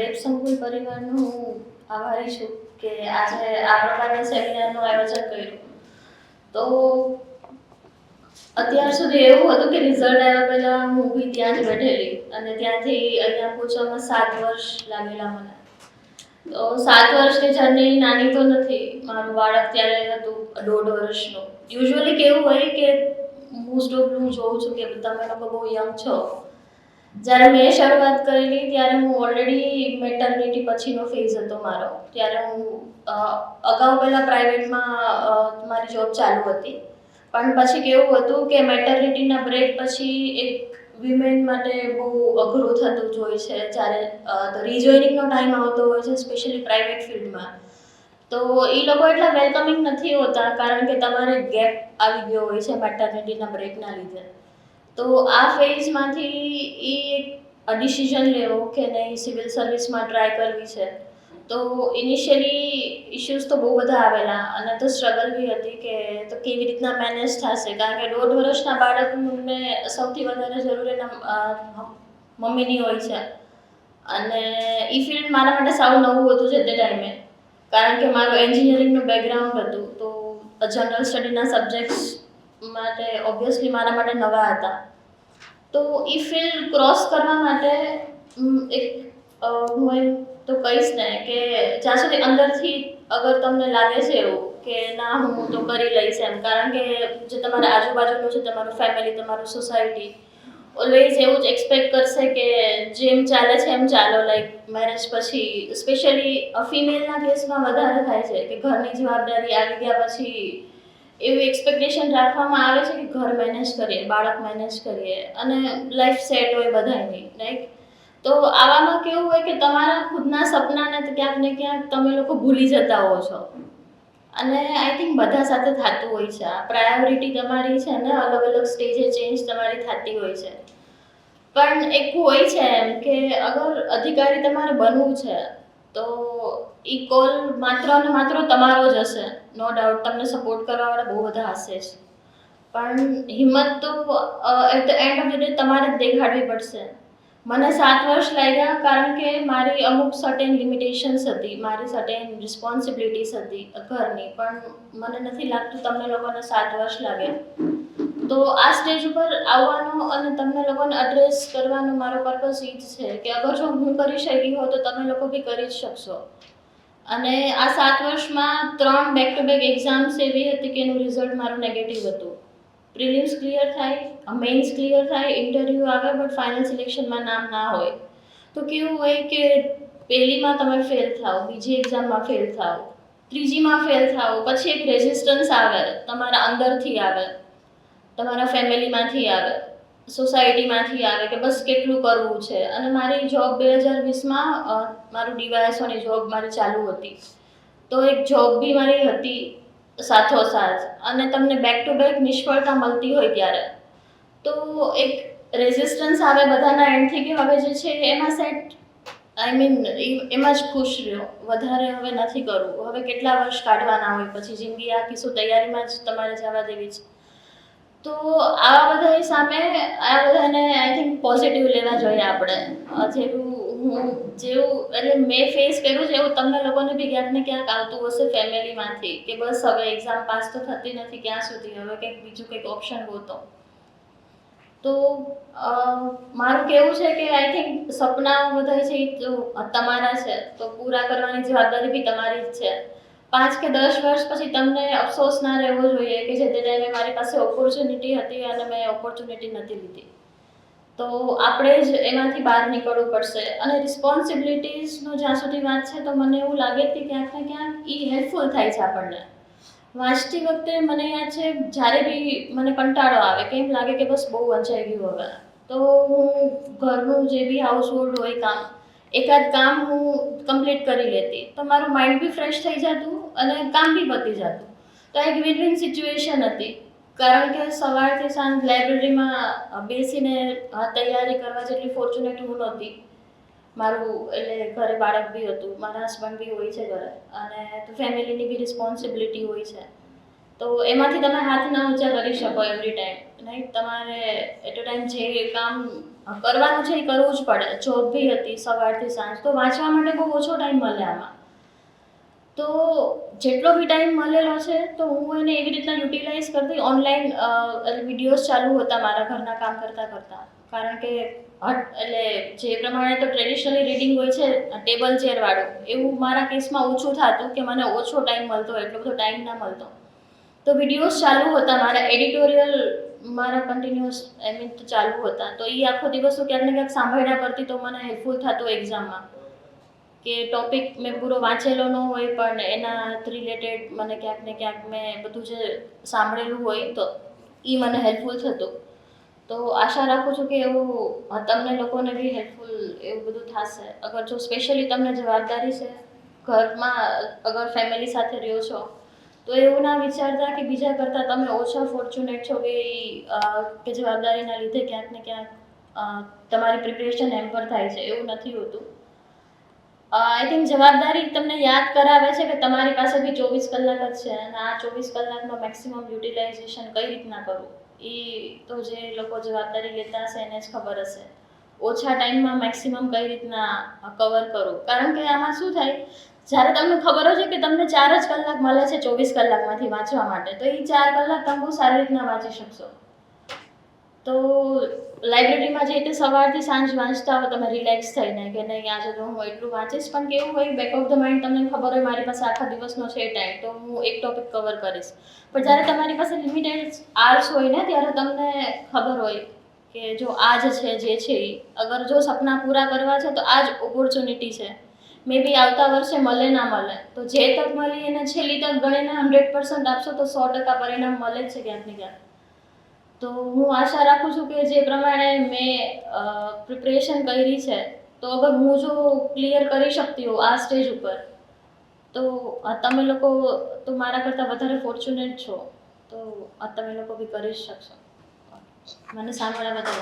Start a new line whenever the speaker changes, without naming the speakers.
Web સંકુલ પરિવારનું આભારી છું કે આજે આ પ્રકારના સેમિનારનું આયોજન કર્યું. તો અત્યાર સુધી એવું હતું કે રિઝલ્ટ આવ્યા પહેલાં હું બી ત્યાં જ બેઠેલી અને ત્યાંથી અહીંયા પહોંચવામાં સાત વર્ષ લાગેલા મને. તો સાત વર્ષની જર્ની નાની તો નથી, મારું બાળક ત્યારે હતું દોઢ વર્ષનું. યુઝ્યુઅલી કેવું હોય કે મોસ્ટ ઓફ હું જોઉં છું કે તમે લોકો બહુ યંગ છો જ્યારે મેં શરૂઆત કરેલી ત્યારે હું ઓલરેડી મેટર્નિટી પછીનો ફેઝ હતો મારો. ત્યારે હું અગાઉ પહેલાં પ્રાઇવેટમાં મારી જોબ ચાલુ હતી. પણ પછી કેવું હતું કે મેટર્નિટીના બ્રેક પછી એક વિમેન માટે બહુ અઘરું થતું જ હોય છે. જ્યારે રિજોઇનિંગનો ટાઈમ આવતો હોય છે સ્પેશિયલી પ્રાઇવેટ ફિલ્ડમાં તો એ લોકો એટલા વેલકમિંગ નથી હોતા, કારણ કે તમારે ગેપ આવી ગયો હોય છે મેટર્નિટીના બ્રેકના લીધે. તો આ ફેઝમાંથી એ એક ડિસિઝન લેવો કે નહીં સિવિલ સર્વિસમાં ટ્રાય કરવી છે. તો ઇનિશિયલી ઇશ્યુઝ તો બહુ બધા આવેલા અને તો સ્ટ્રગલ બી હતી કે તો કેવી રીતના મેનેજ થશે? કારણ કે દોઢ વર્ષના બાળકને સૌથી વધારે જરૂર એના મમ્મીની હોય છે. અને એ ફિલ્ડ મારા માટે સાવ નવું હતું છે તે ટાઈમે કારણ કે મારું એન્જિનિયરિંગનું બેકગ્રાઉન્ડ હતું તો જનરલ સ્ટડીના સબ્જેક્ટ્સ માટે ઓબ્વિયસલી મારા માટે નવા હતા. તો એ ફિલ્ડ ક્રોસ કરવા માટે એક હું તો કહીશ ને કે જ્યાં સુધી અંદરથી અગર તમને લાગે છે એવું કે ના, હું તો કરી લઈશ એમ. કારણ કે જે તમારા આજુબાજુનું છે, તમારું ફેમિલી તમારું સોસાયટી ઓલવેઝ એવું જ એક્સપેક્ટ કરશે કે જેમ ચાલે છે એમ ચાલો. લાઈક મેરેજ પછી સ્પેશિયલી ફિમેલના કેસમાં વધારે થાય છે કે ઘરની જવાબદારી આવી ગયા પછી એવી એક્સપેક્ટેશન રાખવામાં આવે છે કે ઘર મેનેજ કરીએ, બાળક મેનેજ કરીએ અને લાઈફ સેટ હોય બધાની રાઈટ તો આવામાં કેવું હોય કે તમારા ખુદના સપનાને ક્યાંક ને ક્યાંક તમે લોકો ભૂલી જતા હો છો. અને આઈ થિંક બધા સાથે થતું હોય છે. આ પ્રાયોરિટી તમારી છે ને અલગ અલગ સ્ટેજે ચેન્જ તમારી થતી હોય છે. પણ એક હોય છે એમ કે અગર અધિકારી તમારે બનવું છે, તો એ કોલ માત્ર અને માત્ર તમારો જ હશે. નો ડાઉટ તમને સપોર્ટ કરવાવાળા બહુ બધા હશે જ. પણ હિંમત તો at the end of the day તમારે જ દેખાડવી પડશે. મને સાત વર્ષ લાગ્યા કારણ કે મારી અમુક સર્ટેન લિમિટેશન્સ હતી. મારી સર્ટેન રિસ્પોન્સિબિલિટીસ હતી ઘરની, પણ મને નથી લાગતું તમને લોકોને સાત વર્ષ લાગે તો આ સ્ટેજ ઉપર આવવાનો અને તમને લોકોને એડ્રેસ કરવાનો મારો પર્પઝ એ જ છે કે અગર જો હું કરી શકી હોઉં તો તમે લોકો બી કરી જ શકશો. અને આ સાત વર્ષમાં ત્રણ બેક ટુ બેક એક્ઝામ્સ એવી હતી કે એનું રિઝલ્ટ મારું નેગેટિવ હતું. પ્રિલિમ્સ ક્લિયર થાય મેઇન્સ ક્લિયર થાય ઇન્ટરવ્યૂ આવે બટ ફાઇનલ સિલેક્શનમાં નામ ના હોય. તો કેવું હોય કે પહેલીમાં તમે ફેલ થાઓ, બીજી એક્ઝામમાં ફેલ થાઓ, ત્રીજીમાં ફેલ થાઓ, પછી એક રેઝિસ્ટન્સ આવે, તમારા અંદરથી આવે, તમારા ફેમિલીમાંથી આવે. સોસાયટીમાંથી આવે કે બસ કેટલું કરવું છે? અને મારી જોબ બે હજાર વીસમાં મારું ડીવાયએસઓની જોબ મારી ચાલુ હતી. તો એક જોબ બી મારી હતી સાથોસાથ. અને તમને બેક ટુ બેક નિષ્ફળતા મળતી હોય ત્યારે. તો એક રેઝિસ્ટન્સ આવે બધાના એન્ડથી કે હવે જે છે એમાં સેટ આઈ મીન એમાં જ ખુશ રહ્યો. વધારે હવે નથી કરવું. હવે કેટલા વર્ષ કાઢવાના હોય? પછી જિંદગી આખી શું તૈયારીમાં જ તમારે જવા દેવી છે. તો આવા બધાની સામે આ બધાને આઈ થિંક પોઝિટિવ લેવા જોઈએ આપણે. જેવું હું, જેવું, એટલે મેં ફેસ કર્યું છે એવું તમને લોકોને બી ક્યાંક ને ક્યાંક આવતું હશે ફેમિલીમાંથી કે બસ હવે એક્ઝામ પાસ તો થતી નથી ક્યાં સુધી? હવે કંઈક બીજું કંઈક ઓપ્શન ગોતો તો. મારું કેવું છે કે આઈ થિંક સપનાઓ બધા છે તમારા છે. તો પૂરા કરવાની જવાબદારી બી તમારી જ છે. પાંચ કે દસ વર્ષ પછી તમને અફસોસ ના રહેવો જોઈએ કે જે ટાઈમે મારી પાસે ઓપોર્ચ્યુનિટી હતી અને મેં ઓપોર્ચ્યુનિટી નથી લીધી. તો આપણે જ એમાંથી બહાર નીકળવું પડશે. અને રિસ્પોન્સિબિલિટીઝનો જ્યાં સુધી વાત છે, તો મને એવું લાગે કે ક્યાંક ને ક્યાંક એ હેલ્પફુલ થાય છે આપણને. વાંચતી વખતે મને યાદ છે, જ્યારે બી મને કંટાળો આવે કે એમ લાગે કે બસ બહુ વંચાઈ ગયું હવે. તો હું ઘરનું જે બી હાઉસહોલ્ડ હોય, કામ એકાદ કામ હું કમ્પ્લીટ કરી લેતી, તો મારું માઇન્ડ બી ફ્રેશ થઈ જતું અને કામ બી પતી જતું. તો એક વિન વિન સિચ્યુએશન હતી. કારણ કે સવારથી સાંજ લાઇબ્રેરીમાં બેસીને તૈયારી કરવા જેટલી ફોર્ચ્યુનેટ હું નહોતી. મારું, એટલે ઘરે બાળક બી હતું, મારા હસબન્ડ બી હોય છે ઘરે, અને તો ફેમિલીની બી રિસ્પોન્સિબિલિટી હોય છે. તો એમાંથી તમે હાથ ના ઊંચા કરી શકો એવરી ટાઈમ નહીં, તમારે એટ અ ટાઈમ જે કામ કરવાનું છે એ કરવું જ પડે. જોબ બી હતી, સવારથી સાંજ. તો વાંચવા માટે બહુ ઓછો ટાઈમ મળે આમાં. તો જેટલો બી ટાઈમ મળેલો છે તો હું એને એવી રીતના યુટિલાઇઝ કરતી ઓનલાઈન વિડીયોઝ ચાલુ હતા મારા ઘરના કામ કરતાં કરતાં. કારણ કે હટ, એટલે જે પ્રમાણે તો ટ્રેડિશનલી રીડિંગ હોય છે ટેબલ ચેરવાળું એવું મારા કેસમાં ઓછું થતું કે મને ઓછો ટાઈમ મળતો એટલો બધો ટાઈમ ના મળતો. તો વિડીયોઝ ચાલુ હતા મારા, એડિટોરિયલ મારા કન્ટિન્યુઅસ આઈ મીન ચાલુ હતા. તો એ આખો દિવસ હું ક્યાંક ને ક્યાંક સાંભળ્યા કરતી તો મને હેલ્પફુલ થતું એક્ઝામમાં કે ટોપિક મેં પૂરો વાંચેલો ન હોય, પણ એના રિલેટેડ મને ક્યાંક ને ક્યાંક મેં બધું જે સાંભળેલું હોય તો એ મને હેલ્પફુલ થતું. તો આશા રાખું છું કે એવું તમને લોકોને બી હેલ્પફુલ એવું બધું થશે. અગર જો સ્પેશિયલી તમને જવાબદારી છે, ઘરમાં અગર ફેમિલી સાથે રહ્યો છો તો એવું ના વિચારતા કે બીજા કરતાં તમે ઓછા ફોર્ચ્યુનેટ છો કે કે જવાબદારીના લીધે ક્યાંક ને ક્યાંક તમારી પ્રિપરેશન હેમ્પર થાય છે. એવું નથી હોતું. આઈ થિંક જવાબદારી તમને યાદ કરાવે છે કે તમારી પાસે બી ચોવીસ કલાક જ છે અને આ ચોવીસ કલાકમાં મેક્સિમમ યુટિલાઇઝેશન કઈ રીતના કરવું? એ તો જે લોકો જવાબદારી લેતા હશે એને જ ખબર હશે. ઓછા ટાઈમમાં મેક્સિમમ કઈ રીતના કવર કરો કારણ કે આમાં શું થાય? જ્યારે તમને ખબર હોય છે કે તમને ચાર જ કલાક મળે છે ચોવીસ કલાકમાંથી વાંચવા માટે, તો એ ચાર કલાક તમે બહુ સારી રીતના વાંચી શકશો. તો લાઇબ્રેરીમાં જઈ રીતે સવારથી સાંજ વાંચતા હો તમે રિલેક્સ થઈને કે નહીં, આજે તો હું એટલું વાંચીશ, પણ કેવું હોય બેક ઓફ ધ માઇન્ડ તમને ખબર હોય મારી પાસે આખા દિવસનો છે ટાઈમ તો હું એક ટોપિક કવર કરીશ. પણ જ્યારે તમારી પાસે લિમિટેડ આર્સ હોય ને, ત્યારે તમને ખબર હોય કે જો આજ છે, જે છે એ અગર જો સપના પૂરા કરવા છે, તો આ જ ઓપોર્ચ્યુનિટી છે. મે બી આવતા વર્ષે મળે, ના મળે. તો જે તક મળી એને છેલ્લી તક ગણીને હંડ્રેડ પર્સન્ટ આપશો તો સો ટકા પરિણામ મળે જ છે ક્યાંક ને ક્યાંક. તો હું આશા રાખું છું કે જે પ્રમાણે મેં પ્રિપરેશન કરી છે, તો અગર હું જો ક્લિયર કરી શકતી હોઉં આ સ્ટેજ ઉપર, તો તમે લોકો તો મારા કરતાં વધારે ફોર્ચ્યુનેટ છો. તો આ તમે લોકો બી કરી શકશો. મને સાંભળવા બદલ